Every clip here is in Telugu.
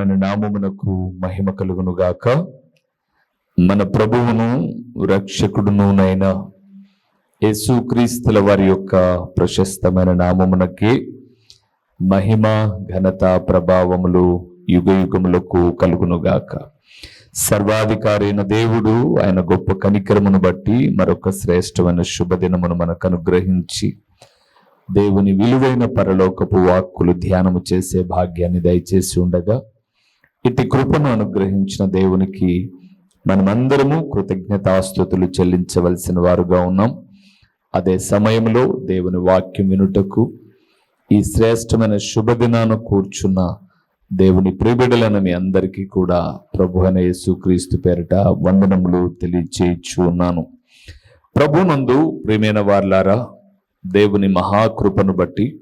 ప్రభువు నామమునకు మహిమ కలుగును గాక మన ప్రభువును రక్షకుడునునైన యేసుక్రీస్తుల వారి యొక్క ప్రశస్తమైన నామమునకి మహిమ ఘనత ప్రభావములు యుగ యుగములకు కలుగును గాక సర్వాధికారి దేవుడు ఆయన గొప్ప కనికరమును బట్టి మరొక శ్రేష్టమైన శుభదినమును మనకు అనుగ్రహించి దేవుని విలువైన పరలోకపు వాక్కులు ధ్యానము చేసే భాగ్యాన్ని దయచేసి ఉండగా ఇట్టి కృపను అనుగ్రహించిన దేవునికి మనమందరము కృతజ్ఞతాస్తుతులు చెల్లించవలసిన వారుగా ఉన్నాం. అదే సమయంలో దేవుని వాక్యం వినుటకు ఈ శ్రేష్టమైన శుభదినాన కూర్చున్న దేవుని ప్రిబిడలైన మీ అందరికీ కూడా ప్రభు అనే యేసుక్రీస్తు పేరిట వందనములు తెలియచేయచ్చు ఉన్నాను. ప్రభునందు ప్రియమైన వార్లారా దేవుని మహాకృపను బట్టి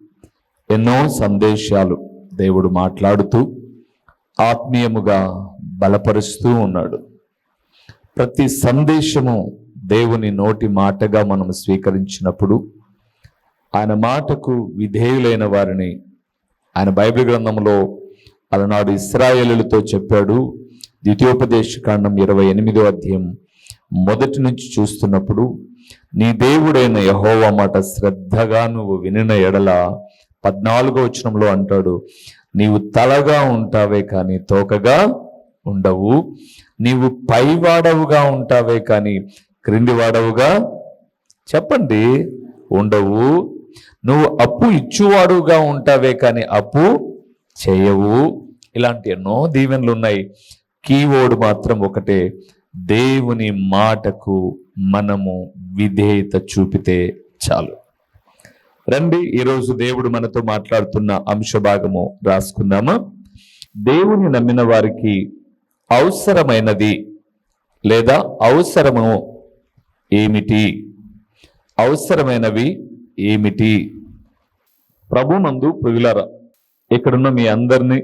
ఎన్నో సందేశాలు దేవుడు మాట్లాడుతూ ఆత్మీయముగా బలపరుస్తూ ఉన్నాడు. ప్రతి సందేశము దేవుని నోటి మాటగా మనం స్వీకరించినప్పుడు ఆయన మాటకు విధేయులైన వారిని ఆయన బైబిల్ గ్రంథంలో అలనాడు ఇస్రాయేలులతో చెప్పాడు. ద్వితీయోపదేశ కాండం ఇరవై ఎనిమిదో అధ్యాయం మొదటి నుంచి చూస్తున్నప్పుడు నీ దేవుడైన యహోవా మాట శ్రద్ధగా నువ్వు వినిన ఎడల పద్నాలుగో వచనంలో అంటాడు నీవు తలగా ఉంటావే కానీ తోకగా ఉండవు. నీవు పైవాడవుగా ఉంటావే కానీ క్రింది వాడవుగా చెప్పండి ఉండవు. నువ్వు అప్పు ఇచ్చువాడుగా ఉంటావే కానీ అప్పు చేయవు. ఇలాంటి ఎన్నో దీవెనలు ఉన్నాయి. కీవర్డ్ మాత్రం ఒకటే దేవుని మాటకు మనము విధేయత చూపితే చాలు. రండి ఈరోజు దేవుడు మనతో మాట్లాడుతున్న అంశ భాగము రాసుకుందామా? దేవుని నమ్మిన వారికి అవసరమైనది లేదా అవసరము ఏమిటి? అవసరమైనవి ఏమిటి? ప్రభునందు ప్రియులరా ఇక్కడున్న మీ అందరినీ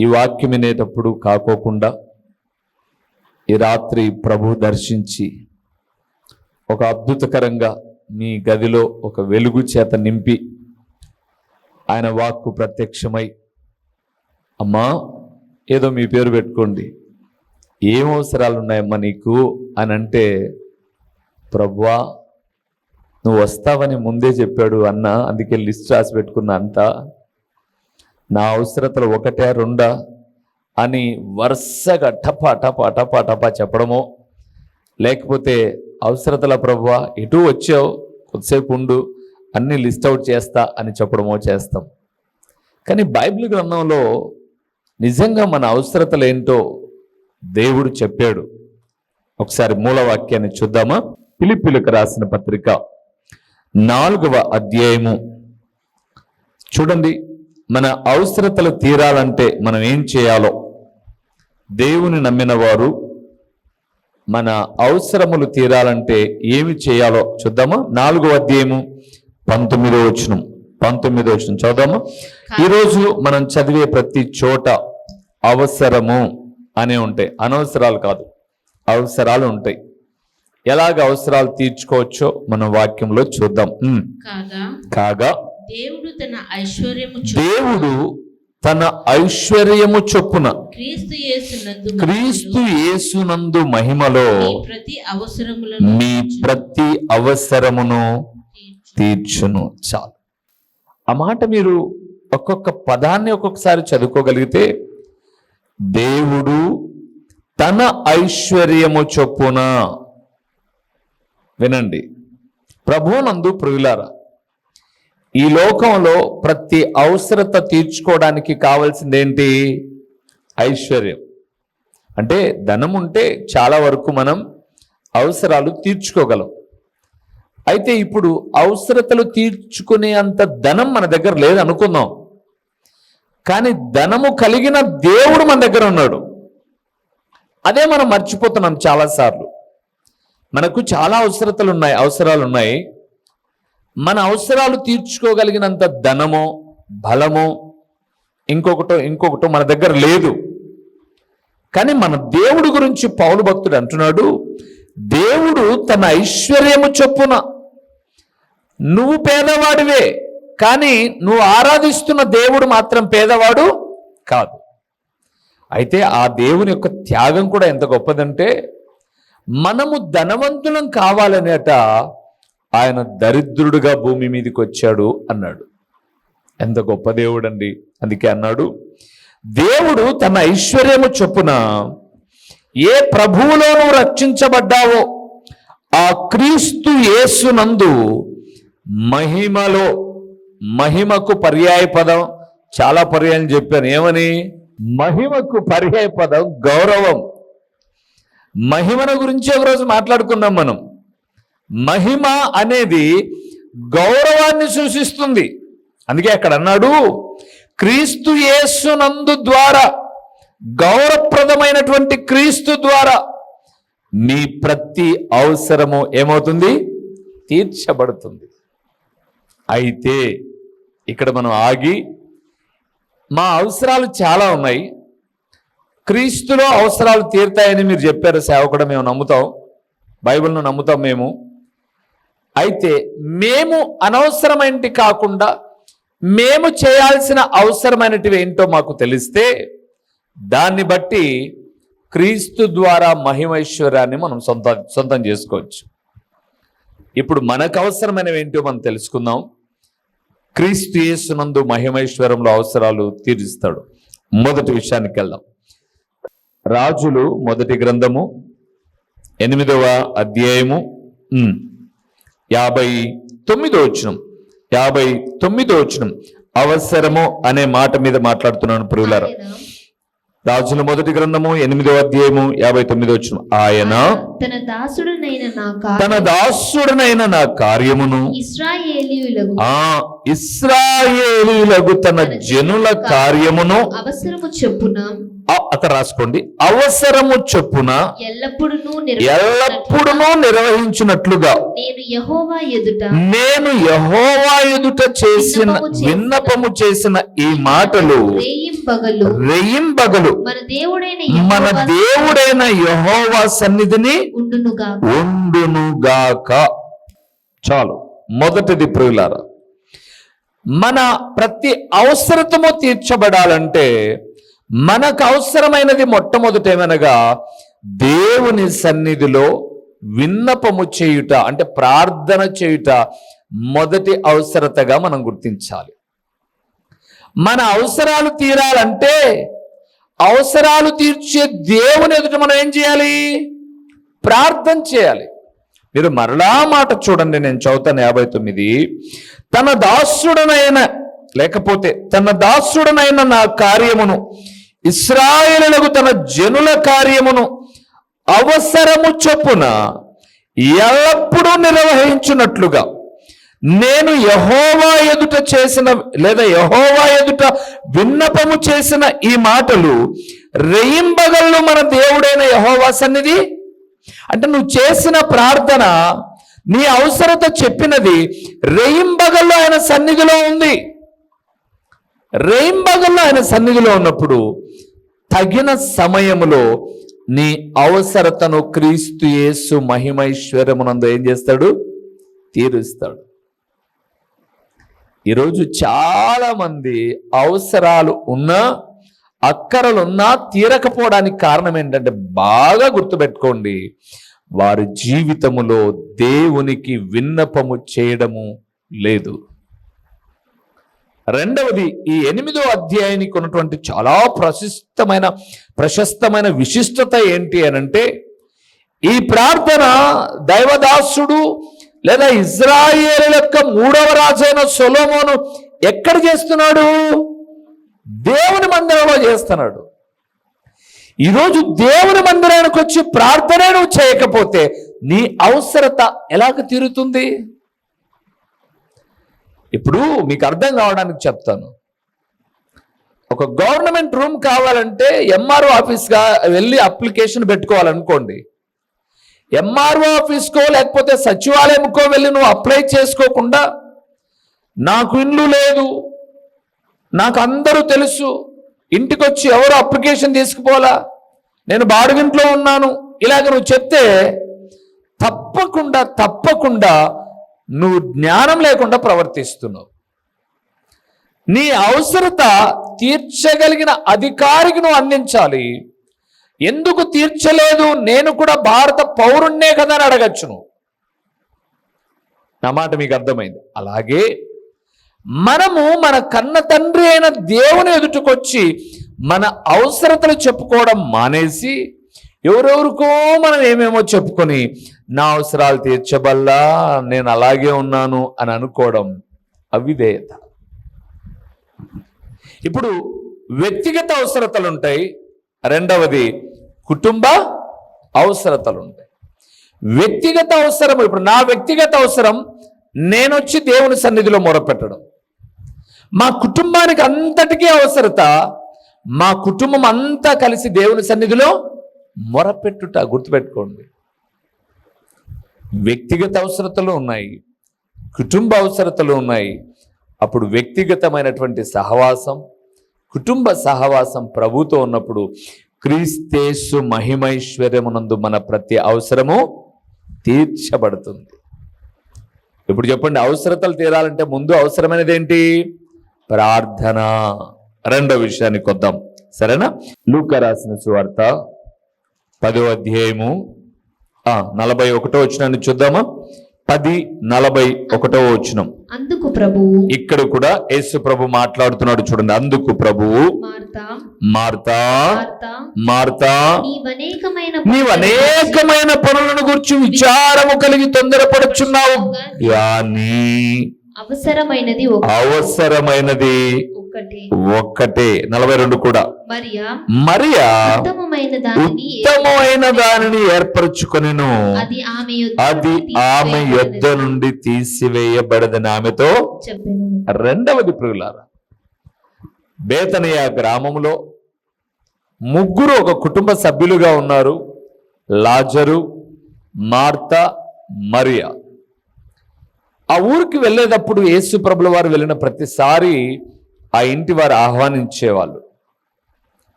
ఈ వాక్యం వినేటప్పుడు కాకోకుండా ఈ రాత్రి ప్రభు దర్శించి ఒక అద్భుతకరంగా మీ గదిలో ఒక వెలుగు చేత నింపి ఆయన వాక్కు ప్రత్యక్షమై అమ్మా ఏదో మీ పేరు పెట్టుకోండి. ఏం అవసరాలు ఉన్నాయమ్మా నీకు? అని అంటే ప్రభువా నువ్వు వస్తావని ముందే చెప్పాడు అన్న అందుకే లిస్ట్ రాసి పెట్టుకున్నా అంతా. నా అవసరతలు ఒకటే రెండా? అని వరుసగా టపా టపా టపా టపా చెప్పడమో లేకపోతే అవసరతల ప్రభు ఎటు వచ్చావు? కొద్దిసేపు ఉండు అన్ని లిస్ట్ అవుట్ చేస్తా అని చెప్పడమో చేస్తాం. కానీ బైబిల్ గ్రంథంలో నిజంగా మన అవసరతలు ఏంటో దేవుడు చెప్పాడు. ఒకసారి మూల వాక్యాన్ని చూద్దామా? పిలిపిలకు రాసిన పత్రిక నాలుగవ అధ్యాయము. చూడండి మన అవసరతలు తీరాలంటే మనం ఏం చేయాలో? దేవుని నమ్మిన వారు మన అవసరములు తీరాలంటే ఏమి చేయాలో చూద్దామా? నాలుగో అధ్యాయము పంతొమ్మిదో వచనం. పంతొమ్మిదో వచనం చదుదామా ఈరోజు మనం చదివే ప్రతి చోట అవసరము అనే ఉంటాయి. అనవసరాలు కాదు. అవసరాలు ఉంటాయి. ఎలాగ అవసరాలు తీర్చుకోవచ్చో మన వాక్యంలో చూద్దాం. కాగా దేవుడు తన ఐశ్వర్యము దేవుడు తన ఐశ్వర్యము చొప్పున క్రీస్తు యేసునందు మహిమలో మీ ప్రతి అవసరమును తీర్చును. చాలు. ఆ మాట మీరు ఒక్కొక్క పదాన్ని ఒక్కొక్కసారి చదువుకోగలిగితే దేవుడు తన ఐశ్వర్యము చొప్పున వినండి. ప్రభువునందు ప్రియులారా ఈ లోకంలో ప్రతి అవసరత తీర్చుకోవడానికి కావాల్సింది ఏంటి ఐశ్వర్యం. అంటే ధనం ఉంటే చాలా వరకు మనం అవసరాలు తీర్చుకోగలం. అయితే ఇప్పుడు అవసరతలు తీర్చుకునే అంత ధనం మన దగ్గర లేదనుకుందాం. కానీ ధనము కలిగిన దేవుడు మన దగ్గర ఉన్నాడు. అదే మనం మర్చిపోతున్నాం చాలాసార్లు. మనకు చాలా అవసరతలు ఉన్నాయి అవసరాలు ఉన్నాయి. మన అవసరాలు తీర్చుకోగలిగినంత ధనమో బలమో ఇంకొకటో ఇంకొకటో మన దగ్గర లేదు. కానీ మన దేవుడి గురించి పౌలు భక్తుడు అంటున్నాడు దేవుడు తన ఐశ్వర్యము చొప్పున నువ్వు పేదవాడివే కానీ నువ్వు ఆరాధిస్తున్న దేవుడు మాత్రం పేదవాడు కాదు. అయితే ఆ దేవుని యొక్క త్యాగం కూడా ఎంత గొప్పదంటే మనము ధనవంతులం కావాలనేట ఆయన దరిద్రుడుగా భూమి మీదకి వచ్చాడు అన్నాడు. ఎంత గొప్ప దేవుడు అండి అందుకే అన్నాడు దేవుడు తన ఐశ్వర్యము చొప్పున ఏ ప్రభువులోనూ రక్షించబడ్డావో ఆ క్రీస్తు యేసునందు మహిమలో మహిమకు పర్యాయ పదం. చాలా పర్యాయం చెప్పాను. ఏమని? మహిమకు పర్యాయ పదం గౌరవం. మహిమను గురించి ఒకరోజు మాట్లాడుకున్నాం మనం. మహిమ అనేది గౌరవాన్ని సూచిస్తుంది. అందుకే అక్కడ అన్నాడు క్రీస్తు యేసునందు ద్వారా గౌరవప్రదమైనటువంటి క్రీస్తు ద్వారా మీ ప్రతి అవసరము ఏమవుతుంది? తీర్చబడుతుంది. అయితే ఇక్కడ మనం ఆగి మా అవసరాలు చాలా ఉన్నాయి. క్రీస్తులో అవసరాలు తీరుతాయని మీరు చెప్పారు సేవకుడు మేము నమ్ముతాం. బైబిల్ను నమ్ముతాం మేము. అయితే మేము అనవసరమైనటి కాకుండా మేము చేయాల్సిన అవసరమైనటివి ఏంటో మాకు తెలిస్తే దాన్ని బట్టి క్రీస్తు ద్వారా మహిమైశ్వర్యాన్ని మనం సొంత సొంతం చేసుకోవచ్చు. ఇప్పుడు మనకు అవసరమైనవి ఏంటో మనం తెలుసుకుందాం. క్రీస్తు యేసునందు మహిమైశ్వరంలో అవసరాలు తీరుస్తాడు. మొదటి విషయానికి వెళ్దాం. రాజులు మొదటి గ్రంథము ఎనిమిదవ అధ్యాయము యాభై తొమ్మిదో వచనం. యాభై తొమ్మిదో వచనం. అవసరము అనే మాట మీద మాట్లాడుతున్నాను ప్రియులారా. రాజుల మొదటి గ్రంథము ఎనిమిదవ అధ్యాయము యాభై తొమ్మిదో వచనం. ఆయన తన దాసుడునైన నా కార్యమును ఇస్రాయేలీలకు తన జనుల కార్యమును అవసరము చొప్పున అక్కడ రాసుకోండి. అవసరము చొప్పున ఎల్లప్పుడూ నిర్వహించినట్లుగా నేను యహోవా ఎదుట చేసిన విన్నపము చేసిన ఈ మాటలు రెయింబగలు మన దేవుడైన యెహోవా సన్నిధిని ఉండునుగా ఉండునుగాక. చాలు. మొదటిది ప్రియులారా మన ప్రతి అవసరతము తీర్చబడాలంటే మనకు అవసరమైనది మొట్టమొదట ఏమనగా దేవుని సన్నిధిలో విన్నపము చేయుట అంటే ప్రార్థన చేయుట మొదటి అవసరతగా మనం గుర్తించాలి. మన అవసరాలు తీరాలంటే అవసరాలు తీర్చే దేవుని ఎదుట మనం ఏం చేయాలి? ప్రార్థన చేయాలి. మీరు మరలా మాట చూడండి నేను చదువుతాను యాభై తొమ్మిది. తన దాసుడనైన లేకపోతే తన దాసుడనైన నా కార్యమును ఇస్రాయేలులకు తన జనుల కార్యమును అవసరము చొప్పున ఎల్లప్పుడూ నిర్వహించున్నట్లుగా నేను యహోవా ఎదుట చేసిన లేదా యహోవా ఎదుట విన్నపము చేసిన ఈ మాటలు రెయింబగళ్ళు మన దేవుడైన యహోవా సన్నిధి? అంటే నువ్వు చేసిన ప్రార్థన నీ అవసరత చెప్పినది రెయింబగళ్ళు ఆయన సన్నిధిలో ఉంది. రెయింబగల్లో ఆయన సన్నిధిలో ఉన్నప్పుడు తగిన సమయములో నీ అవసరతను క్రీస్తు యేసు మహిమైశ్వర్యమునందు ఏం చేస్తాడు? తీరుస్తాడు. ఈరోజు చాలా మంది అవసరాలు ఉన్నా అక్కరలున్నా తీరకపోవడానికి కారణం ఏంటంటే బాగా గుర్తుపెట్టుకోండి. వారి జీవితములో దేవునికి విన్నపము చేయడము లేదు. రెండవది ఈ ఎనిమిదో అధ్యాయానికి ఉన్నటువంటి చాలా ప్రశస్తమైన ప్రశస్తమైన విశిష్టత ఏంటి అని అంటే ఈ ప్రార్థన దైవదాసుడు లేదా ఇజ్రాయేల్ యొక్క మూడవ రాజైన సొలోమోను ఎక్కడ చేస్తున్నాడు? దేవుని మందిరంలో చేస్తున్నాడు. ఈరోజు దేవుని మందిరానికి వచ్చి ప్రార్థన నువ్వు చేయకపోతే నీ అవసరత ఎలాగ తీరుతుంది? ఇప్పుడు మీకు అర్థం కావడానికి చెప్తాను. ఒక గవర్నమెంట్ రూమ్ కావాలంటే ఎంఆర్ఓ ఆఫీస్గా వెళ్ళి అప్లికేషన్ పెట్టుకోవాలనుకోండి. ఎంఆర్ఓ ఆఫీస్కో లేకపోతే సచివాలయంకో వెళ్ళి నువ్వు అప్లై చేసుకోకుండా నాకు ఇల్లు లేదు నాకు అందరూ తెలుసు ఇంటికి వచ్చి ఎవరు అప్లికేషన్ తీసుకుపోలా నేను బాడుగింట్లో ఉన్నాను ఇలాగ నువ్వు చెప్తే తప్పకుండా తప్పకుండా నువ్వు జ్ఞానం లేకుండా ప్రవర్తిస్తున్నావు. నీ అవసరత తీర్చగలిగిన అధికారికి నువ్వు అందించాలి. ఎందుకు తీర్చలేదు? నేను కూడా భారత పౌరుణ్ణే కదా అని అడగచ్చు నువ్వు. నా మాట మీకు అర్థమైంది. అలాగే మనము మన కన్న తండ్రి అయిన దేవుని ఎదుటకొచ్చి మన అవసరతలు చెప్పుకోవడం మానేసి ఎవరెవరికో మనం ఏమేమో చెప్పుకొని నా అవసరాలు తీర్చబల్లా నేను అలాగే ఉన్నాను అని అనుకోవడం అవిధేయత. ఇప్పుడు వ్యక్తిగత అవసరతలు ఉంటాయి రెండవది కుటుంబ అవసరతలు ఉంటాయి వ్యక్తిగత అవసరం ఇప్పుడు నా వ్యక్తిగత అవసరం నేనొచ్చి దేవుని సన్నిధిలో మొరపెట్టడం. మా కుటుంబానికి అంతటికీ అవసరత మా కుటుంబం అంతా కలిసి దేవుని సన్నిధిలో మొరపెట్టుట గుర్తుపెట్టుకోండి. వ్యక్తిగత అవసరతలు ఉన్నాయి కుటుంబ అవసరతలు ఉన్నాయి. అప్పుడు వ్యక్తిగతమైనటువంటి సహవాసం కుటుంబ సహవాసం ప్రభుతో ఉన్నప్పుడు క్రీస్తేసు మహిమైశ్వర్యమునందు మన ప్రతి అవసరము తీర్చబడుతుంది. ఇప్పుడు చెప్పండి అవసరతలు తీరాలంటే ముందు అవసరమైనది ఏంటి ప్రార్థన. రెండో విషయానికి వద్దాం. సరేనా? లూక రాసిన సువార్త పదో అధ్యాయము నలభై ఒకటో వచ్చినాన్ని చూద్దామా? పది నలభై ఒకటో వచ్చినం అందుకు ప్రభువు ఇక్కడ కూడా యేసు ప్రభు మాట్లాడుతున్నాడు చూడండి. అందుకు ప్రభువు మార్తా మార్తా నీవు అనేకమైన పనులను గురించి విచారము కలిగి తొందరపడుచున్నావు. కానీ అవసరమైనది అవసరమైనది ఒక్కటే. నలభై రెండు కూడా. మరియా ఉత్తమమైన దానిని ఏర్పరచుకొనెను. అది ఆమె అది నుండి తీసివేయబడదని. ఆమెతో. రెండవది ప్రియులారా బేతనయ గ్రామంలో ముగ్గురు ఒక కుటుంబ సభ్యులుగా ఉన్నారు. Lazarus Martha Maria. ఆ ఊరికి వెళ్ళేటప్పుడు యేసు ప్రభుల వారు వెళ్ళిన ప్రతిసారి ఆ ఇంటి వారు ఆహ్వానించేవాళ్ళు.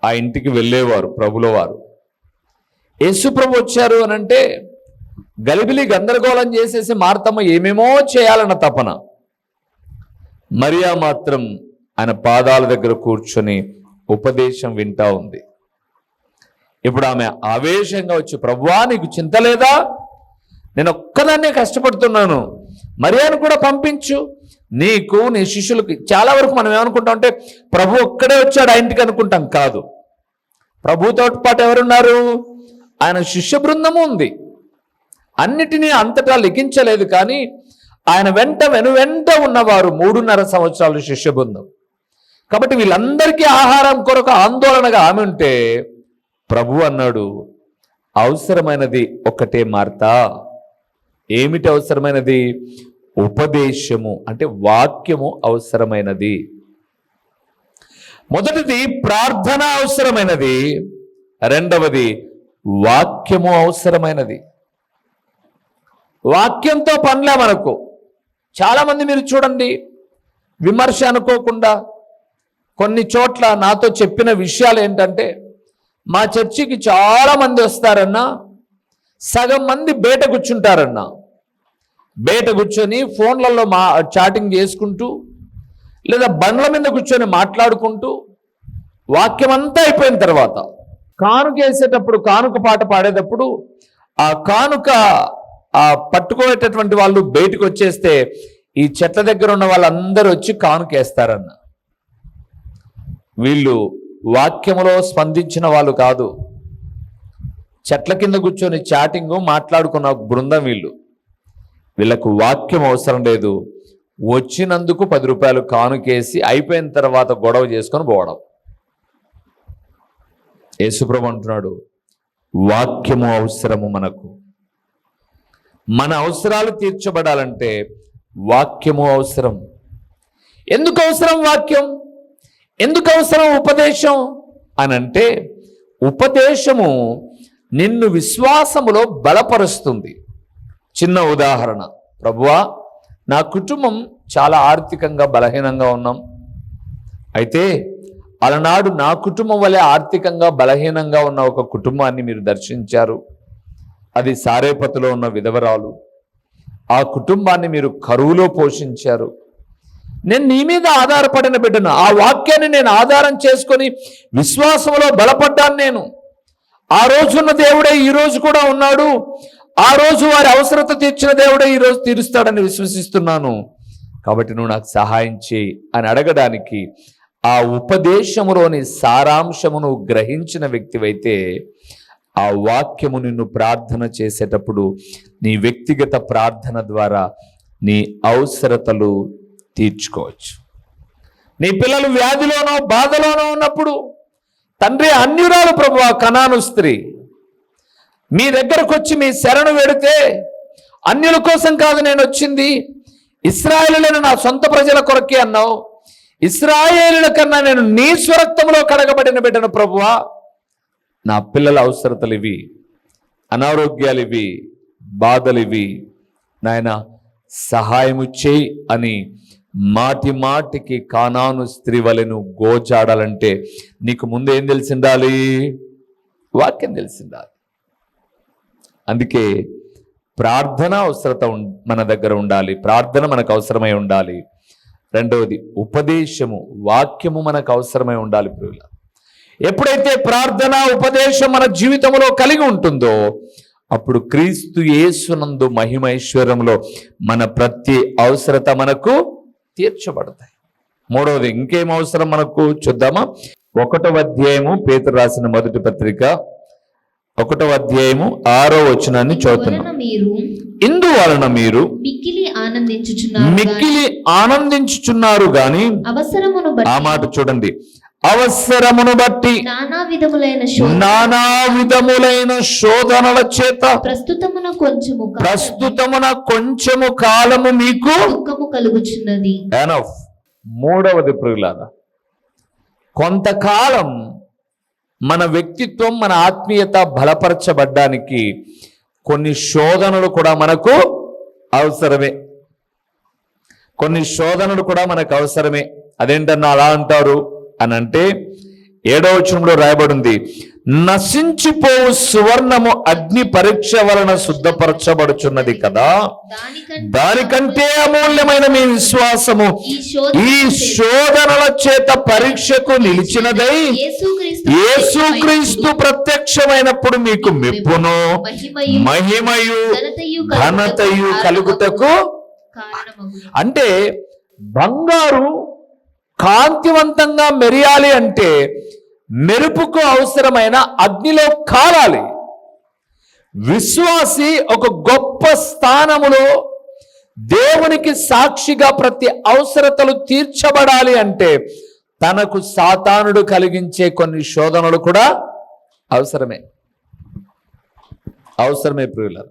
ఆ ఇంటికి వెళ్ళేవారు ప్రభుల వారు. యేసు ప్రభు వచ్చారు అని అంటే గలిబిలి గందరగోళం చేసేసి మార్తమ్మ ఏమేమో చేయాలన్న తపన. మరియా మాత్రం ఆయన పాదాల దగ్గర కూర్చొని ఉపదేశం వింటా ఉంది. ఇప్పుడు ఆమె ఆవేశంగా వచ్చి ప్రభువా నీకు చింత లేదా? నేను ఒక్కదాన్నే కష్టపడుతున్నాను. మరియాను కూడా పంపించు. నీకు నీ శిష్యులకి చాలా వరకు మనం ఏమనుకుంటాం అంటే ప్రభు ఒక్కడే వచ్చాడు ఆ ఇంటికి అనుకుంటాం కాదు. ప్రభుతో పాటు ఎవరున్నారు? ఆయన శిష్య బృందము ఉంది. అన్నిటినీ అంతటా లిఖించలేదు కానీ ఆయన వెంట వెను వెంట ఉన్నవారు మూడున్నర సంవత్సరాలు శిష్య బృందం. కాబట్టి వీళ్ళందరికీ ఆహారం కొరకు ఆందోళనగా ఆమె ఉంటే ప్రభు అన్నాడు అవసరమైనది ఒక్కటే మార్తా. ఏమిటి అవసరమైనది? ఉపదేశము అంటే వాక్యము అవసరమైనది. మొదటిది ప్రార్థన అవసరమైనది. రెండవది వాక్యము అవసరమైనది. వాక్యంతో పనిలే మనకు. చాలామంది మీరు చూడండి విమర్శ అనుకోకుండా కొన్ని చోట్ల నాతో చెప్పిన విషయాలు ఏంటంటే మా చర్చికి చాలామంది వస్తారన్నా సగం మంది బయట కూర్చుంటారన్నా బయట కూర్చొని ఫోన్లలో మా చాటింగ్ చేసుకుంటూ లేదా బండ్ల మీద కూర్చొని మాట్లాడుకుంటూ వాక్యం అంతా అయిపోయిన తర్వాత కానుక వేసేటప్పుడు కానుక పాట పాడేటప్పుడు ఆ కానుక ఆ పట్టుకునేటటువంటి వాళ్ళు బయటకు వచ్చేస్తే ఈ చెట్ల దగ్గర ఉన్న వాళ్ళందరూ వచ్చి కానుక వేస్తారన్న. వీళ్ళు వాక్యములో స్పందించిన వాళ్ళు కాదు. చెట్ల కింద కూర్చొని చాటింగ్ మాట్లాడుకున్న బృందం వీళ్ళు. వీళ్ళకు వాక్యం అవసరం లేదు. వచ్చినందుకు పది రూపాయలు కానుకేసి అయిపోయిన తర్వాత గొడవ చేసుకొని పోవడం. యేసుప్రభు అంటున్నాడు వాక్యము అవసరము మనకు. మన అవసరాలు తీర్చబడాలంటే వాక్యము అవసరం. ఎందుకు అవసరం వాక్యం? ఎందుకు అవసరం ఉపదేశం? అని అంటే ఉపదేశము నిన్ను విశ్వాసములో బలపరుస్తుంది. చిన్న ఉదాహరణ. ప్రభువా నా కుటుంబం చాలా ఆర్థికంగా బలహీనంగా ఉన్నాం. అయితే అలనాడు నా కుటుంబం వలె ఆర్థికంగా బలహీనంగా ఉన్న ఒక కుటుంబాన్ని మీరు దర్శించారు. అది సారేపతిలో ఉన్న విధవరాలు. ఆ కుటుంబాన్ని మీరు కరువులో పోషించారు. నేను నీ మీద ఆధారపడిన బిడ్డను. ఆ వాక్యాన్ని నేను ఆధారం చేసుకొని విశ్వాసంలో బలపడ్డాను నేను. ఆ రోజున్న దేవుడే ఈ రోజు కూడా ఉన్నాడు. ఆ రోజు వారి అవసరత తీర్చిన దేవుడే ఈ రోజు తీరుస్తాడని విశ్వసిస్తున్నాను. కాబట్టి నువ్వు నాకు సహాయం చేయి అని అడగడానికి ఆ ఉపదేశములోని సారాంశమును గ్రహించిన వ్యక్తివైతే ఆ వాక్యము నిన్ను ప్రార్థన చేసేటప్పుడు నీ వ్యక్తిగత ప్రార్థన ద్వారా నీ అవసరతలు తీర్చుకోవచ్చు. నీ పిల్లలు వ్యాధిలోనో బాధలోనో ఉన్నప్పుడు తండ్రి అన్యురాలు ప్రభు ఆ కనాను స్త్రీ. మీ దగ్గరకు వచ్చి మీ శరణు వెడితే అన్యుల కోసం కాదు నేను వచ్చింది. ఇస్రాయేలులను నా సొంత ప్రజల కొరకే అన్నావు. ఇస్రాయేలుల కన్నా నేను నీ స్వరక్తంలో కడగబడిన బిడ్డను ప్రభువా. నా పిల్లల అవసరతలు ఇవి అనారోగ్యాలు ఇవి బాధలు ఇవి నాయన సహాయము చేయి అని మాటి మాటికి కానాను స్త్రీ వలెను గోచాడాలంటే నీకు ముందు ఏం తెలిసిండాలి? వాక్యం తెలిసిండాలి. అందుకే ప్రార్థన అవసరత ఉం- మన దగ్గర ఉండాలి. ప్రార్థన మనకు అవసరమై ఉండాలి. రెండవది ఉపదేశము వాక్యము మనకు అవసరమై ఉండాలి ప్రియుల. ఎప్పుడైతే ప్రార్థన ఉపదేశం మన జీవితంలో కలిగి ఉంటుందో అప్పుడు క్రీస్తు యేసునందు మహిమైశ్వర్యంలో మన ప్రతి అవసరత మనకు తీర్చబడతాయి. మూడవది ఇంకేం అవసరం మనకు చూద్దామా? ఒకటవ అధ్యాయము పేతురు రాసిన మొదటి పత్రిక ఒకటవ అధ్యాయము ఆరో వచనాన్ని చదువుతున్నాం. ఇందువలన మీరు మిక్కిలి ఆనందించుచున్నారు మిక్కిలి ఆనందించుచున్నారు గాని అవసరమును ఆ మాట చూడండి. అవసరమును బట్టి నానా విధములైన నానా విధములైన శోధనల చేత ప్రస్తుతమున కొంచెము ప్రస్తుతమున కొంచెము కాలము మీకు దుఃఖము కలుగుచున్నది. మూడవది ప్రియులారా కొంతకాలం మన వ్యక్తిత్వం మన ఆత్మీయత బలపరచబడ్డానికి కొన్ని శోధనలు కూడా మనకు అవసరమే. కొన్ని శోధనలు కూడా మనకు అవసరమే. అదేంటన్నా అలా అంటారు అని అంటే ఏడవ వచనంలో రాయబడింది నశించిపోవు సువర్ణము అగ్ని పరీక్ష వలన శుద్ధపరచబడుచున్నది కదా. దానికంటే అమూల్యమైన మీ విశ్వాసము ఈ శోధన ఈ శోధనల చేత పరీక్షకు నిలిచినదై యేసుక్రీస్తు ప్రత్యక్షమైనప్పుడు మీకు మెప్పును మహిమయు ఘనతయు కలుగుటకు అంటే బంగారు కాంతివంతంగా మెరియాలి అంటే మెరుపుకు అవసరమైన అగ్నిలో కాలాలి. విశ్వాసి ఒక గొప్ప స్థానములో దేవునికి సాక్షిగా ప్రతి అవసరతలు తీర్చబడాలి అంటే తనకు సాతానుడు కలిగించే కొన్ని శోధనలు కూడా అవసరమే. అవసరమే ప్రియులారు.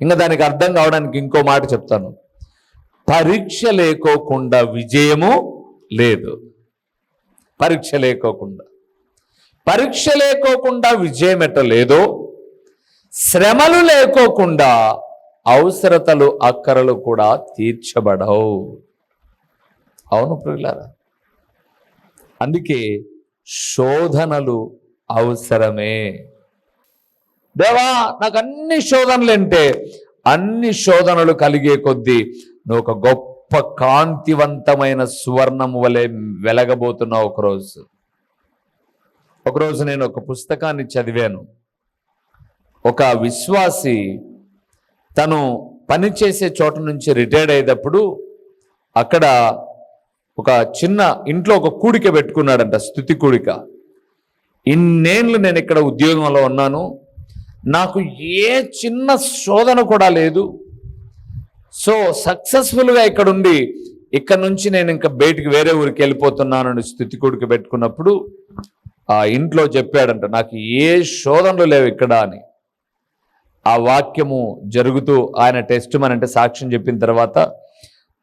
ఇంకా దానికి అర్థం కావడానికి ఇంకో మాట చెప్తాను. పరీక్ష లేకోకుండా విజయము లేదు. పరీక్ష లేకోకుండా. పరీక్ష లేకోకుండా విజయం ఎట్టలేదో శ్రమలు లేకోకుండా అవసరతలు అక్కరలు కూడా తీర్చబడవు. అవును ప్రియులారా? అందుకే శోధనలు అవసరమే. దేవా నాకు అన్ని శోధనలు అంటే అన్ని శోధనలు కలిగే కొద్దీ నువ్వు ఒక గొప్ప కాంతివంతమైన సువర్ణము వలె వెలగబోతున్నావు ఒకరోజు. ఒకరోజు నేను ఒక పుస్తకాన్ని చదివాను. ఒక విశ్వాసి తను పనిచేసే చోట నుంచి రిటైర్డ్ అయ్యేటప్పుడు అక్కడ ఒక చిన్న ఇంట్లో ఒక కూడిక పెట్టుకున్నాడంట స్థుతి కూడిక. ఇన్నేళ్ళు నేను ఇక్కడ ఉద్యోగంలో ఉన్నాను. నాకు ఏ చిన్న శోధన కూడా లేదు. సో సక్సెస్ఫుల్గా ఇక్కడ ఉండి ఇక్కడ నుంచి నేను ఇంకా బయటికి వేరే ఊరికి వెళ్ళిపోతున్నాను అని కూడిక పెట్టుకున్నప్పుడు ఆ ఇంట్లో చెప్పాడంట నాకు ఏ శోధనలు లేవు ఇక్కడ అని. ఆ వాక్యము జరుగుతూ ఆయన టెస్ట్ మన అంటే సాక్ష్యం చెప్పిన తర్వాత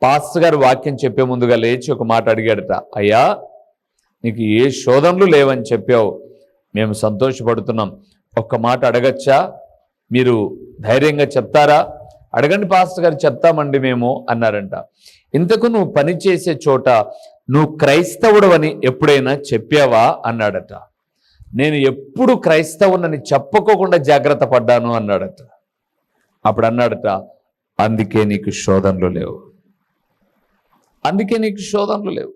పాస్టర్ గారు వాక్యం చెప్పే ముందుగా లేచి ఒక మాట అడిగాడట అయ్యా నీకు ఏ శోధనలు లేవని చెప్పావు. మేము సంతోషపడుతున్నాం. ఒక్క మాట అడగచ్చా? మీరు ధైర్యంగా చెప్తారా? అడగండి పాస్టర్ గారు చెప్తామండి మేము అన్నారంట. ఇంతకు నువ్వు పని చేసే చోట నువ్వు క్రైస్తవుడు అని ఎప్పుడైనా చెప్పావా? అన్నాడట. నేను ఎప్పుడు క్రైస్తవునని చెప్పుకోకుండా జాగ్రత్త పడ్డాను అన్నాడట. అప్పుడు అన్నాడట అందుకే నీకు శోధనలు లేవు. అందుకే నీకు శోధనలు లేవు.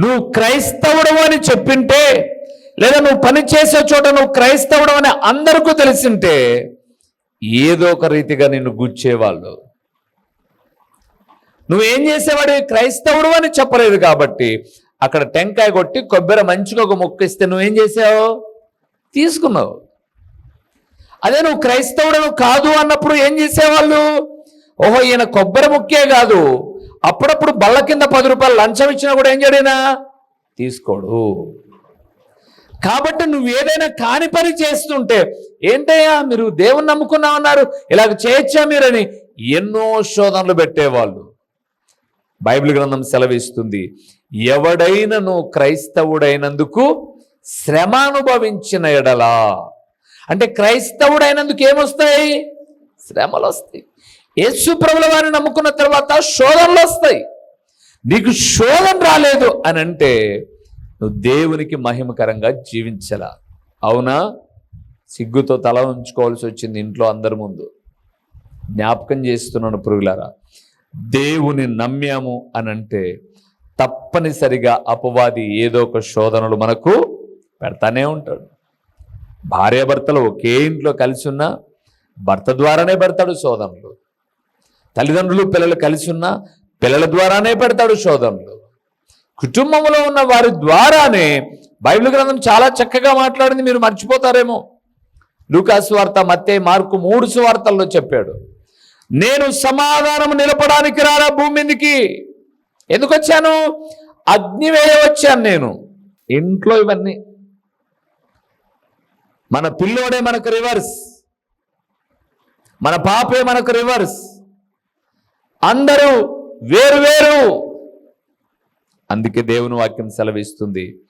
నువ్వు క్రైస్తవుడు అని చెప్పింటే లేదా నువ్వు పని చేసే చోట నువ్వు క్రైస్తవుడు అని అందరికీ తెలిసింటే ఏదో ఒక రీతిగా నిన్ను గుచ్చేవాళ్ళు. నువ్వేం చేసేవాడు క్రైస్తవుడు అని చెప్పలేదు కాబట్టి అక్కడ టెంకాయ కొట్టి కొబ్బరి మంచిగా ఒక మొక్క ఇస్తే నువ్వేం చేసావు? తీసుకున్నావు. అదే నువ్వు క్రైస్తవుడు కాదు అన్నప్పుడు ఏం చేసేవాళ్ళు? ఓహో ఈయన కొబ్బరి ముక్కే కాదు. అప్పుడప్పుడు బల్ల కింద పది రూపాయలు లంచం ఇచ్చినా కూడా ఏం చేయడైనా? తీసుకోడు. కాబట్టి నువ్వు ఏదైనా కాని పని చేస్తుంటే ఏంటయ్యా మీరు దేవుని నమ్ముకున్నామన్నారు ఇలాగ చేయొచ్చా మీరని? ఎన్నో శోధనలు పెట్టేవాళ్ళు. బైబిల్ గ్రంథం సెలవిస్తుంది. ఎవడైనను క్రైస్తవుడైనందుకు శ్రమ అనుభవించిన ఎడలా. అంటే క్రైస్తవుడైనందుకు ఏమొస్తాయి? శ్రమలు వస్తాయి యేసు ప్రభుల వారిని నమ్ముకున్న తర్వాత శోధనలు వస్తాయి నీకు శోధన రాలేదు అని అంటే నువ్వు దేవునికి మహిమకరంగా జీవించలా. అవునా? సిగ్గుతో తల ఉంచుకోవాల్సి వచ్చింది ఇంట్లో అందరి ముందు. జ్ఞాపకం చేస్తున్నాను పురుగులారా దేవుని నమ్మాము అని అంటే తప్పనిసరిగా అపవాది ఏదో ఒక శోధనలు మనకు పెడతానే ఉంటాడు. భార్యాభర్తలు ఒకే ఇంట్లో కలిసి ఉన్నా భర్త ద్వారానే పెడతాడు శోధనలు. తల్లిదండ్రులు పిల్లలు కలిసి ఉన్నా పిల్లల ద్వారానే పెడతాడు శోధనలు. కుటుంబంలో ఉన్న వారి ద్వారానే బైబిల్ గ్రంథం చాలా చక్కగా మాట్లాడింది మీరు మర్చిపోతారేమో. లూకాసు వార్త మత్తే మార్కు మూడు సువార్తల్లో చెప్పాడు. నేను సమాధానం నిలపడానికి రారా భూమి మీదకి? ఎందుకు వచ్చాను అగ్ని వేయ వచ్చాను నేను. ఇంట్లో ఇవన్నీ. మన పిల్లోడే మనకు రివర్స్ మన పాపే మనకు రివర్స్ అందరూ వేరు వేరు. అందుకే దేవుని వాక్యం సెలవిస్తుంది.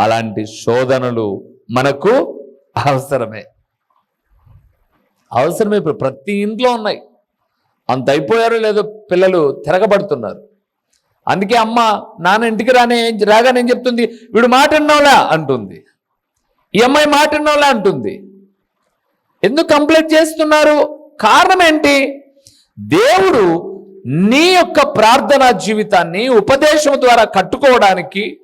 అలాంటి శోధనలు మనకు అవసరమే. అవసరమే ఇప్పుడు. ప్రతి ఇంట్లో ఉన్నాయి. అంత అయిపోయారో లేదో పిల్లలు తిరగబడుతున్నారు. అందుకే అమ్మ నాన్న ఇంటికి రానే రాగానే ఏం చెప్తుంది? వీడు మాట విన్నావులా అంటుంది. ఈ అమ్మాయి మాట విన్నావులా అంటుంది. ఎందుకు కంప్లైంట్ చేస్తున్నారు? కారణం ఏంటి? దేవుడు నీ యొక్క ప్రార్థనా జీవితాన్ని ఉపదేశం ద్వారా కట్టుకోవడానికి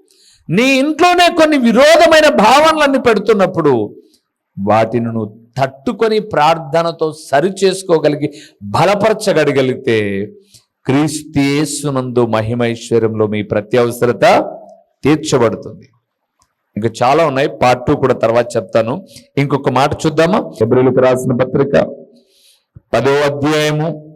నీ ఇంట్లోనే కొన్ని విరోధమైన భావనలన్నీ పెడుతున్నప్పుడు వాటిని నువ్వు తట్టుకొని ప్రార్థనతో సరి చేసుకోగలిగి బలపరచగలిగితే క్రీస్తేసునందు మహిమైశ్వర్యంలో మీ ప్రత్యవసరత తీర్చబడుతుంది. ఇంకా చాలా ఉన్నాయి. పార్ట్ టూ కూడా తర్వాత చెప్తాను. ఇంకొక మాట చూద్దామా? ఫిబ్రవరికి రాసిన పత్రిక పదో అధ్యాయము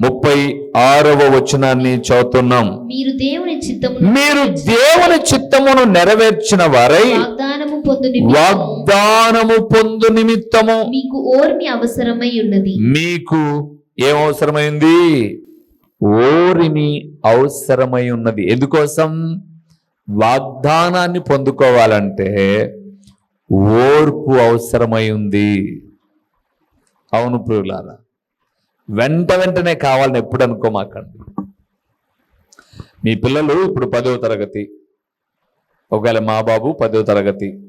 ముప్పై ఆరవ వచనాన్ని చదువుతున్నాం. మీరు దేవుని చిత్తమును మీరు దేవుని చిత్తమును నెరవేర్చిన వారై వాగ్దానము పొందు వాగ్దానము పొందు నిమిత్తము. మీకు ఓర్మి అవసరమై ఉన్నది. మీకు ఏం అవసరమైంది ఓరిమి అవసరమై ఉన్నది. ఎందుకోసం? వాగ్దానాన్ని పొందుకోవాలంటే ఓర్పు అవసరమై ఉంది. అవును ప్రియులారా వెంట వెంటనే కావాలని ఎప్పుడు అనుకోమాకండి. మీ పిల్లలు ఇప్పుడు పదవ తరగతి. ఒకవేళ మా బాబు పదవ తరగతి.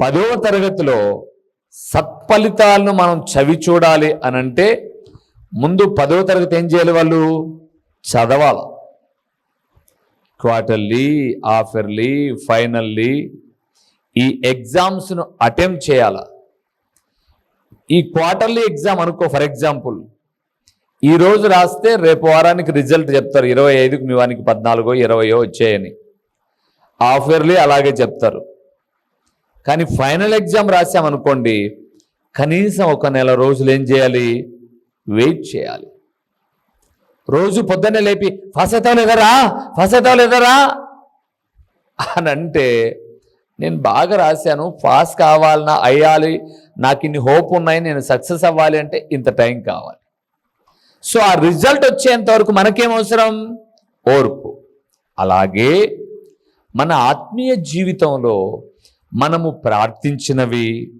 పదవ తరగతిలో సత్ఫలితాలను మనం చవి చూడాలి అని అంటే ముందు పదవ తరగతి ఏం చేయాలి వాళ్ళు? చదవాలి. క్వార్టర్లీ హాఫర్లీ ఫైనల్లీ ఈ ఎగ్జామ్స్ను అటెంప్ట్ చేయాల? ఈ క్వార్టర్లీ ఎగ్జామ్ అనుకో ఫర్ ఎగ్జాంపుల్ ఈ రోజు రాస్తే రేపు వారానికి రిజల్ట్ చెప్తారు. ఇరవై ఐదుకి మీ వానికి పద్నాలుగో ఇరవయో వచ్చాయని. హాఫ్ ఇయర్లీ అలాగే చెప్తారు. కానీ ఫైనల్ ఎగ్జామ్ రాసామనుకోండి కనీసం ఒక నెల రోజులు ఏం చేయాలి? వెయిట్ చేయాలి. రోజు పొద్దున్నే లేపి ఫాస్ అవుతావు లేదరా ఫాస్ అవుతావు లేదరా అని అంటే నేను బాగా రాశాను పాస్ కావాలన్నా అయ్యాలి నాకు ఇన్ని హోప్ ఉన్నాయి నేను సక్సెస్ అవ్వాలి అంటే ఇంత టైం కావాలి. సో ఆ రిజల్ట్ వచ్చేంత వరకు మనకేం అవసరం? ఓర్పు. అలాగే మన ఆత్మీయ జీవితంలో మనము ప్రార్థించినవి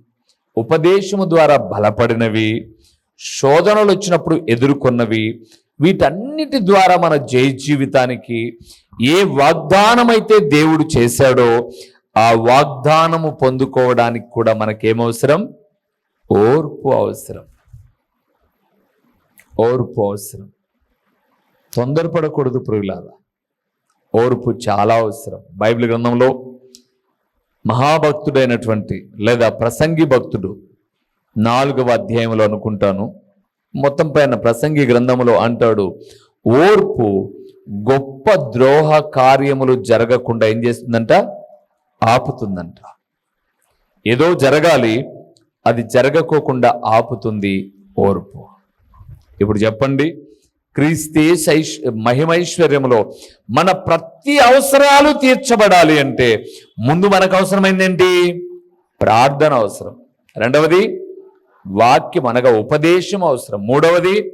ఉపదేశము ద్వారా బలపడినవి శోధనలు వచ్చినప్పుడు ఎదుర్కొన్నవి వీటన్నిటి ద్వారా మన జయ జీవితానికి ఏ వాగ్దానమైతే దేవుడు చేశాడో ఆ వాగ్దానము పొందుకోవడానికి కూడా మనకేమవసరం ఓర్పు అవసరం. ఓర్పు అవసరం. తొందరపడకూడదు ప్రియులారా. ఓర్పు చాలా అవసరం. బైబిల్ గ్రంథంలో మహాభక్తుడైనటువంటి లేదా ప్రసంగి భక్తుడు నాలుగవ అధ్యాయంలో అనుకుంటాను. మొత్తం పైన ప్రసంగి గ్రంథములో అంటాడు ఓర్పు గొప్ప ద్రోహ కార్యములు జరగకుండా ఏం చేస్తుందంట? ఆపుతుందంట. ఏదో జరగాలి అది జరగకోకుండా ఆపుతుంది ఓర్పు. ఇప్పుడు చెప్పండి క్రీస్తేశ మహిమైశ్వర్యములో మన ప్రతి అవసరాలు తీర్చబడాలి అంటే ముందు మనకు అవసరమైందేంటి? ప్రార్థన అవసరం. రెండవది వాక్యం అనగా ఉపదేశం అవసరం. మూడవది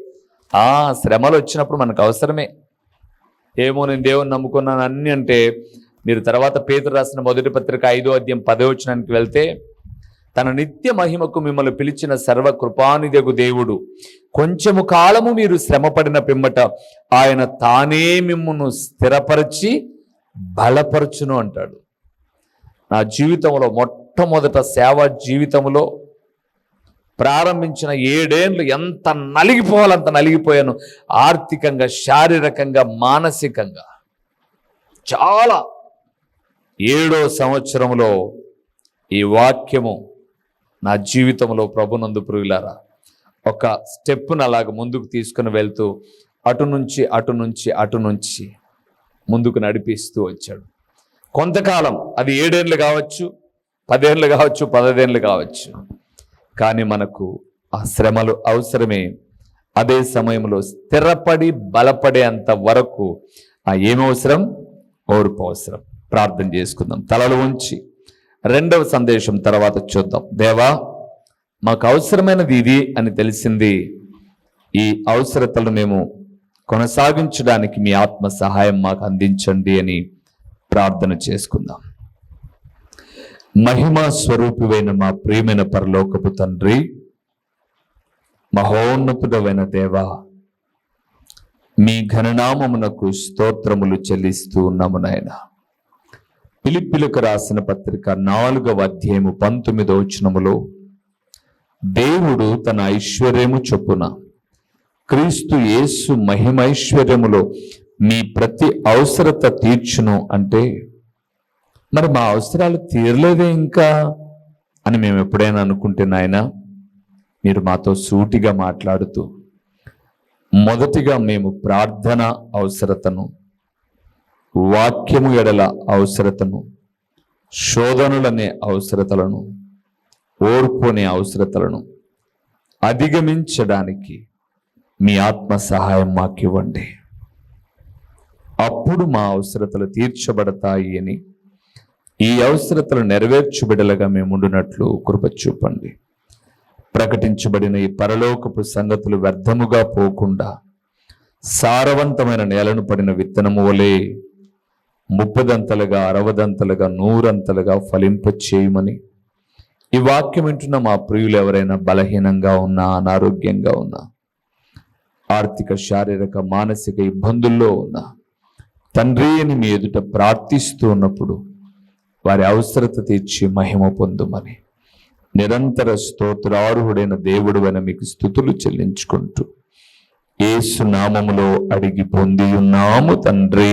ఆ శ్రమలు వచ్చినప్పుడు మనకు అవసరమే. ఏమో నేను దేవుని నమ్ముకున్నాను అన్ని అంటే మీరు తర్వాత పేదలు రాసిన మొదటి పత్రిక ఐదో అధ్యాయం పదవచనానికి వెళ్తే తన నిత్య మహిమకు మిమ్మల్ని పిలిచిన సర్వ కృపానిదగు దేవుడు. కొంచెము కాలము మీరు శ్రమపడిన పిమ్మట ఆయన తానే మిమ్మును స్థిరపరిచి బలపరచును అంటాడు. నా జీవితంలో మొట్టమొదట సేవ జీవితంలో ప్రారంభించిన ఏడేండ్లు ఎంత నలిగిపోవాలంత నలిగిపోయాను. ఆర్థికంగా శారీరకంగా మానసికంగా. చాలా ఏడో సంవత్సరంలో ఈ వాక్యము నా జీవితంలో ప్రభునందు పురుగులారా ఒక స్టెప్ను అలాగ ముందుకు తీసుకుని వెళ్తూ అటు నుంచి అటు నుంచి అటు నుంచి ముందుకు నడిపిస్తూ వచ్చాడు. కొంతకాలం అది ఏడేళ్ళు కావచ్చు పదేళ్ళు కావచ్చు పదదేళ్ళు కావచ్చు. కానీ మనకు ఆ శ్రమలు అవసరమే. అదే సమయంలో స్థిరపడి బలపడేంత వరకు ఆ ఏమి అవసరం ఓర్పు అవసరం. ప్రార్థన చేసుకుందాం. తలలు ఉంచి రెండవ సందేశం తర్వాత చూద్దాం. దేవా మాకు అవసరమైనది ఇది అని తెలిసింది. ఈ అవసరతలు మేము కొనసాగించడానికి మీ ఆత్మ సహాయం మాకు అందించండి అని ప్రార్థన చేసుకుందాం. మహిమా స్వరూపివైన మా ప్రియమైన పరలోకపు తండ్రి మహోన్నతుడమైన దేవా మీ ఘననామమునకు స్తోత్రములు చెల్లిస్తూ ఉన్నాము నాయన. పిలిపిలకు రాసిన పత్రిక నాలుగవ అధ్యాయము పంతొమ్మిదవ వచనములో దేవుడు తన ఐశ్వర్యము చొప్పున క్రీస్తు యేసు మహిమైశ్వర్యములో మీ ప్రతి అవసరత తీర్చును అంటే మరి మా అవసరాలు తీరలేదే ఇంకా? అని మేము ఎప్పుడైనా అనుకుంటే నాయన మీరు మాతో సూటిగా మాట్లాడుతూ మొదటిగా మేము ప్రార్థన అవసరతను వాక్యము ఎడల అవసరతను శోధనలనే అవసరతలను ఓర్పు అనే అవసరతలను అధిగమించడానికి మీ ఆత్మ సహాయం మాకివ్వండి. అప్పుడు మా అవసరతలు తీర్చబడతాయి అని ఈ అవసరతలు నెరవేర్చుబిడలుగా మేము ఉండునట్లు కృప చూపండి. ప్రకటించబడిన ఈ పరలోకపు సంగతులు వ్యర్థముగా పోకుండా సారవంతమైన నేలను పడిన విత్తనము వలె ముప్పదంతలుగా అరవదంతలుగా నూరంతలుగా ఫలింప చేయమని. ఈ వాక్యం వింటున్న మా ప్రియులు ఎవరైనా బలహీనంగా ఉన్నా అనారోగ్యంగా ఉన్నా ఆర్థిక శారీరక మానసిక ఇబ్బందుల్లో ఉన్నా తండ్రి అని మీ ఎదుట ప్రార్థిస్తూ ఉన్నప్పుడు వారి అవసరత తీర్చి మహిమ పొందుమని. నిరంతర స్తోత్రార్హుడైన దేవుడు అని మీకు స్థుతులు చెల్లించుకుంటూ ఏసు నామములో అడిగి పొంది ఉన్నాము తండ్రి.